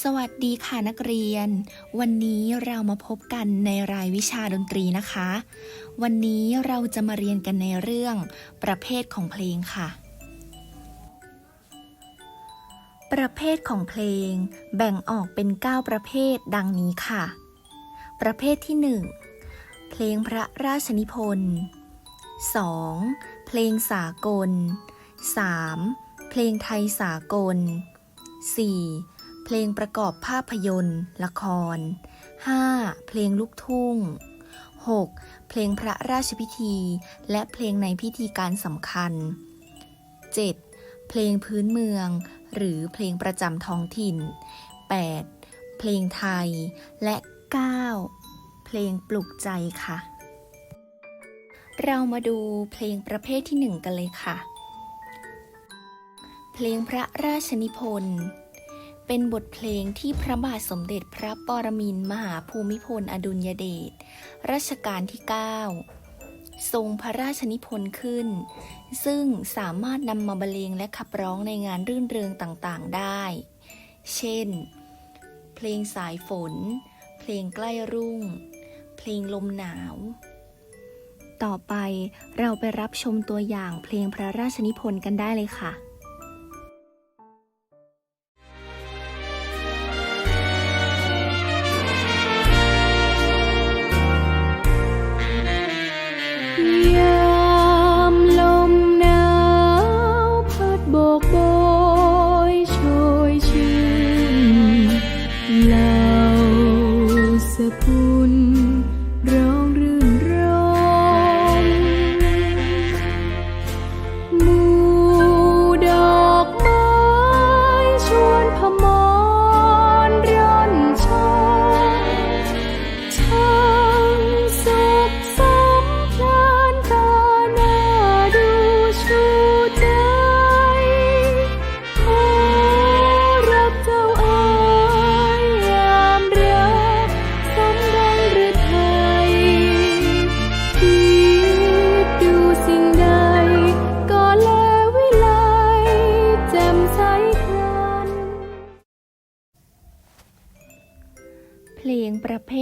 สวัสดีค่ะนักเรียน วันนี้เรามาพบกันในรายวิชาดนตรีนะคะ วันนี้เราจะมาเรียนกันในเรื่องประเภทของเพลงค่ะ ประเภทของเพลง แบ่งออกเป็น 9 ประเภทดังนี้ค่ะ ประเภทที่ 1 เพลงพระราชนิพนธ์ 2. เพลงสากล 3. เพลงไทยสากล 4. เพลงประกอบภาพยนตร์ ละคร 5. เพลงลูกทุ่ง 6. เพลงพระราชพิธี และเพลงในพิธีการสำคัญ 7. เพลงพื้นเมือง หรือเพลงประจำท้องถิ่น 8. เพลงไทย และ 9. เพลงปลุกใจค่ะ เรามาดูเพลงประเภทที่หนึ่งกันเลยค่ะ เพลงพระราชนิพนธ์ เป็นบทเพลงที่พระบาทสมเด็จพระปรมินทรมหาภูมิพลอดุลยเดชรัชกาลที่ 9 ทรงพระราชนิพนธ์ขึ้น ซึ่งสามารถนำมาบรรเลงและขับร้องในงานรื่นเริงต่างๆได้ เช่น เพลงสายฝน เพลงใกล้รุ่ง เพลงลมหนาว ต่อไปเราไปรับชมตัวอย่างเพลงพระราชนิพนธ์กันได้เลยค่ะ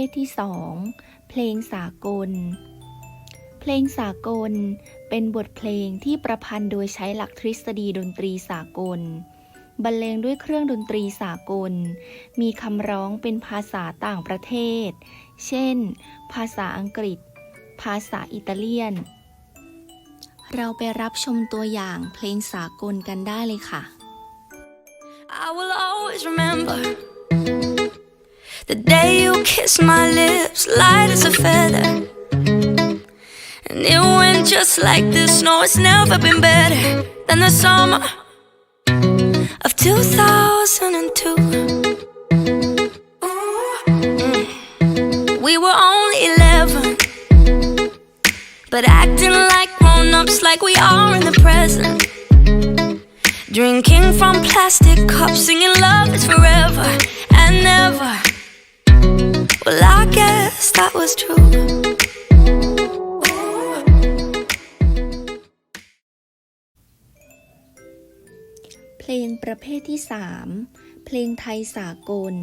ภทที่สองเพลงสากล เพลงสากลเป็นบทเพลงที่ประพันธ์โดยใช้หลักทฤษฎีดนตรีสากล บรรเลงด้วยเครื่องดนตรีสากล มีคำร้องเป็นภาษาต่างประเทศ เช่น ภาษาอังกฤษ ภาษาอิตาเลียน เราไปรับชมตัวอย่างเพลงสากลกันได้เลยค่ะ I will always remember the day you kissed my lips, light as a feather. And it went just like this. No, it's never been better than the summer of 2002. Mm. We were only 11, but acting like grown ups, like we are in the present. Drinking from plastic cups, singing love is forever and never. Well, I guess that was true. เพลงประเภทที่ 3 เพลงไทยสากล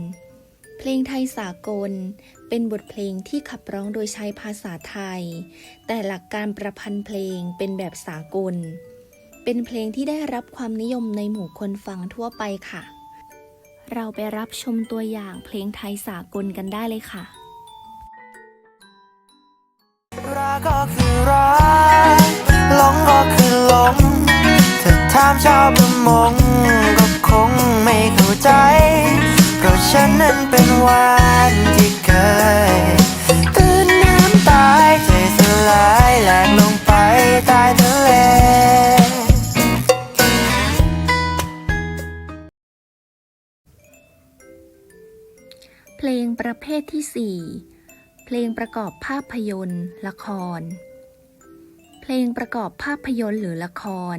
เพลงไทยสากล เป็นบทเพลงที่ขับร้องโดยใช้ภาษาไทย แต่หลักการประพันธ์เพลงเป็นแบบสากล เป็นเพลงที่ได้รับความนิยมในหมู่คนฟังทั่วไปค่ะ เราไปรับชมตัวอย่างเพลงไทยสากลกันได้เลยค่ะ รักก็คือรักหลงก็คือหลงถ้าถามชาวประมงก็คงไม่เข้าใจ เพราะฉันนั้นเป็นวานที่เคยตื่นน้ำตายใจสลายแหลกลงไปใต้ ประเภทที่ 4 เพลงประกอบภาพยนตร์ ละคร เพลงประกอบภาพยนตร์หรือละคร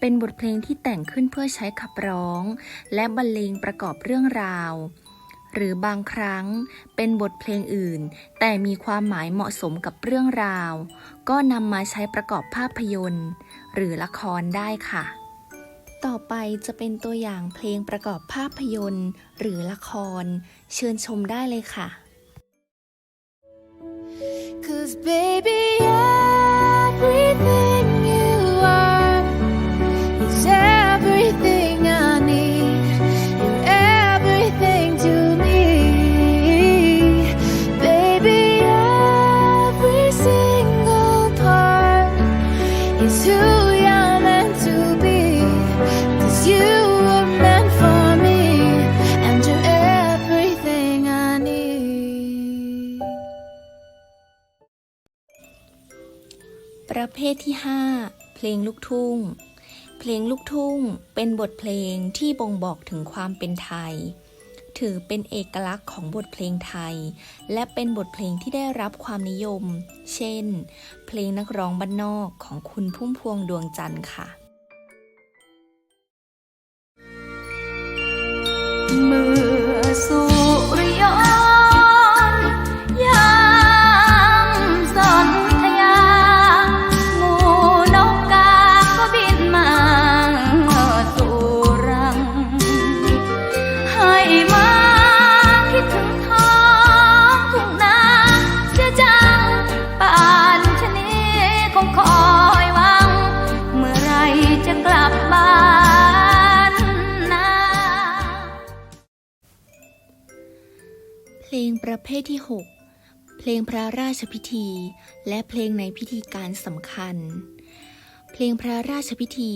เป็นบทเพลงที่แต่งขึ้นเพื่อใช้ขับร้อง และบรรเลงประกอบเรื่องราว หรือบางครั้งเป็นบทเพลงอื่น แต่มีความหมายเหมาะสมกับเรื่องราว ก็นำมาใช้ประกอบภาพยนตร์ หรือละครได้ค่ะ ต่อไปจะเป็นตัวอย่างเพลงประกอบภาพยนตร์ หรือละคร เชิญชมได้เลยค่ะ Cause baby, yeah. ประเภทที่ 5 เพลงลูกทุ่ง เพลงลูกทุ่งเป็นบทเพลงที่บ่งบอกถึงความเป็นไทย ถือเป็นเอกลักษณ์ของบทเพลงไทย และเป็นบทเพลงที่ได้รับความนิยม เช่น เพลงนักร้องบ้านนอกของคุณพุ่มพวงดวงจันทร์ค่ะ เพลงประเภทที่ 6 เพลงพระราชพิธี และเพลงในพิธีการสำคัญ เพลงพระราชพิธี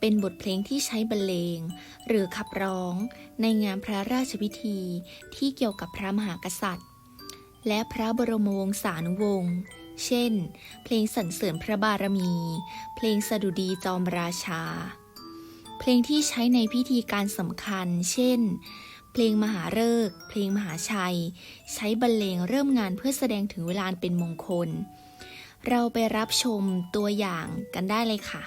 เป็นบทเพลงที่ใช้บรรเลง หรือขับร้องในงานพระราชพิธีที่เกี่ยวกับพระมหากษัตริย์ และพระบรมวงศานุวงศ์เช่น เพลงสรรเสริญพระบารมี เพลงสดุดีจอมราชา เพลงที่ใช้ในพิธีการสำคัญ เช่น เพลงมหาฤกษ์เพลงมหาชัย ใช้บรรเลงเริ่มงานเพื่อแสดงถึงเวลาเป็นมงคล เราไปรับชมตัวอย่างกันได้เลยค่ะ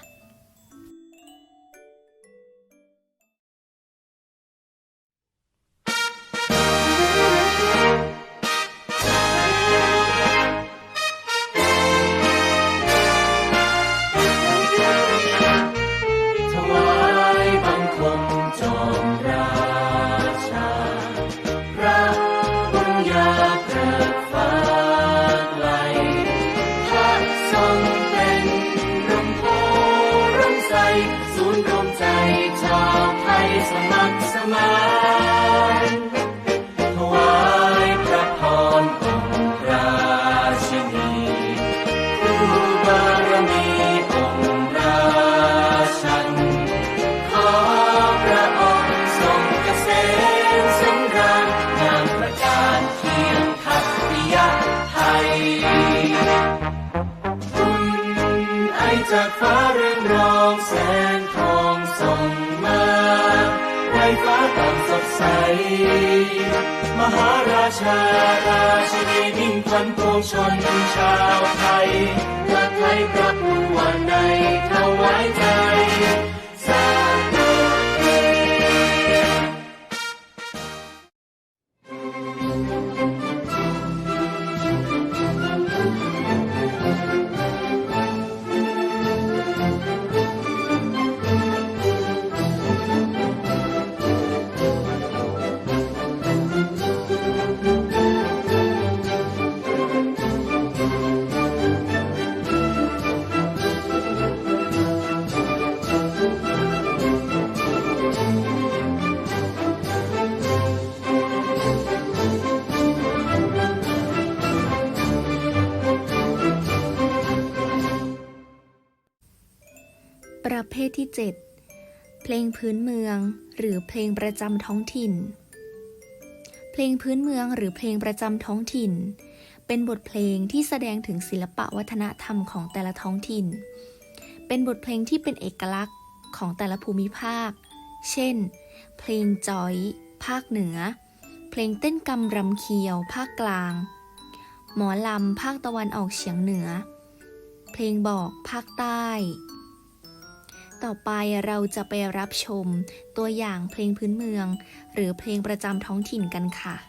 มหาราชาราชินีมิ่งขวัญปวงชนชาวไทยพระไทยพระผู้วันในถวาย 7 เพลงพื้นเมือง หรือเพลงประจำท้องถิ่น เพลงพื้นเมืองหรือเพลงประจำท้องถิ่น เป็นบทเพลงที่แสดงถึงศิลปะวัฒนธรรมของแต่ละท้องถิ่น เป็นบทเพลงที่เป็นเอกลักษณ์ของแต่ละภูมิภาค เช่น เพลงจอย ภาคเหนือ เพลงเต้นกำรำเคียว ภาคกลาง หมอลำ ภาคตะวันออกเฉียงเหนือ เพลงบอก ภาคใต้ ต่อไปเราจะไปรับชมตัวอย่างเพลงพื้นเมือง หรือเพลงประจำท้องถิ่นกันค่ะ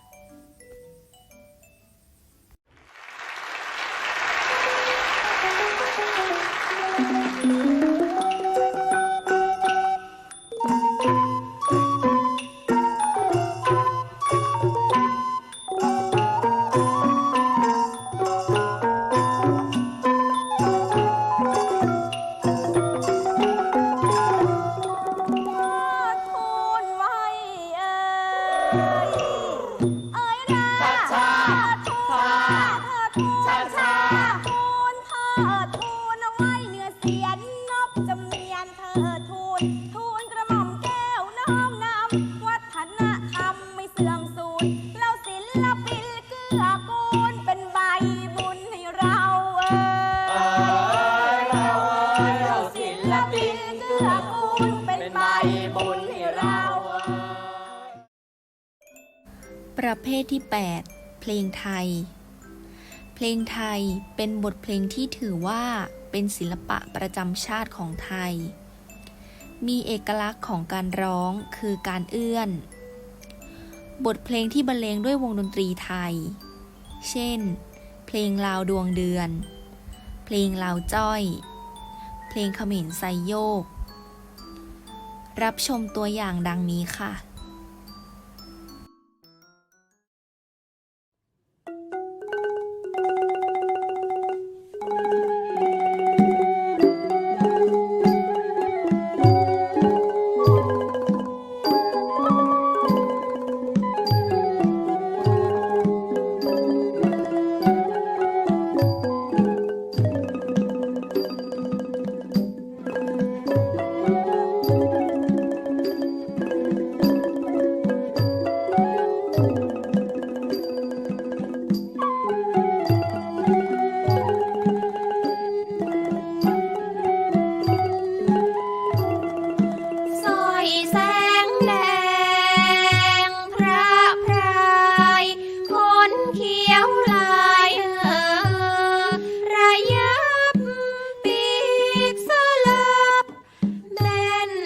ประเภทที่ 8 ลงไทย เพลงไทยเป็นบทเพลงที่ถือว่าเป็นศิลปะประจำชาติของไทย มีเอกลักษณ์ของการร้องคือการเอื้อน บทเพลงที่บรรเลงด้วยวงดนตรีไทย เช่น เพลงลาวดวงเดือน เพลงลาวจ้อย เพลงเขมรไซโยก รับชมตัวอย่างดังนี้ค่ะ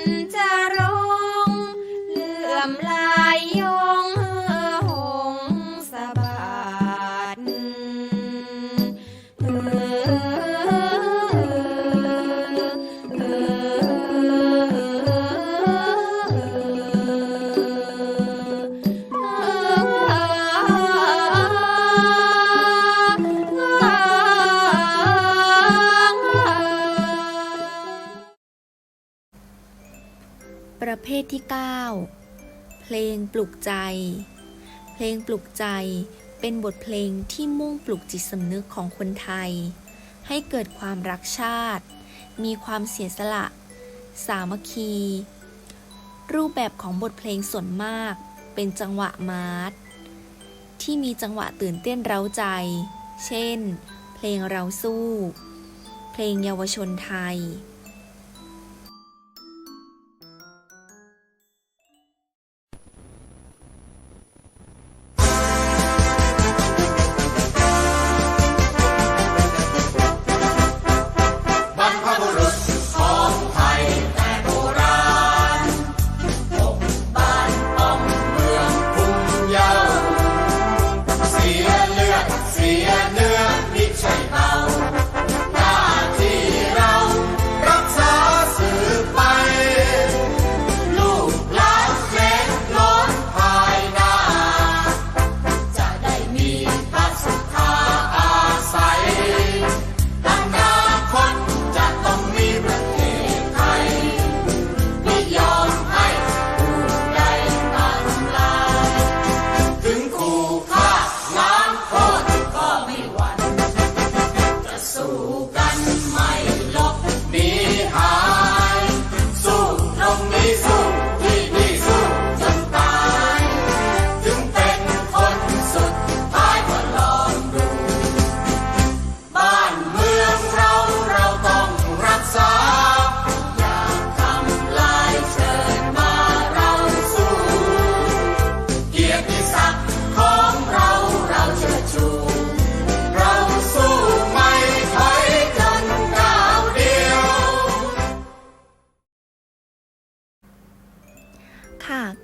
บน ประเภทที่ 9 เพลงปลุกใจ เพลงปลุกใจเป็นบทเพลงที่มุ่งปลุกจิตสำนึกของคนไทย ให้เกิดความรักชาติ มีความเสียสละ สามัคคี รูปแบบของบทเพลงส่วนมากเป็นจังหวะมาร์ชที่มีจังหวะตื่นเต้นเร้าใจ เช่น เพลงเราสู้ เพลงเยาวชนไทย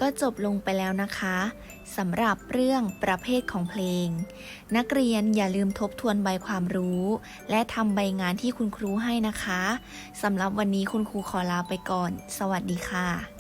ก็จบลงไปแล้วนะคะสำหรับเรื่องประเภทของเพลง นักเรียนอย่าลืมทบทวนใบความรู้ และทำใบงานที่คุณครูให้นะคะสำหรับวันนี้คุณครูขอลาไปก่อน สวัสดีค่ะ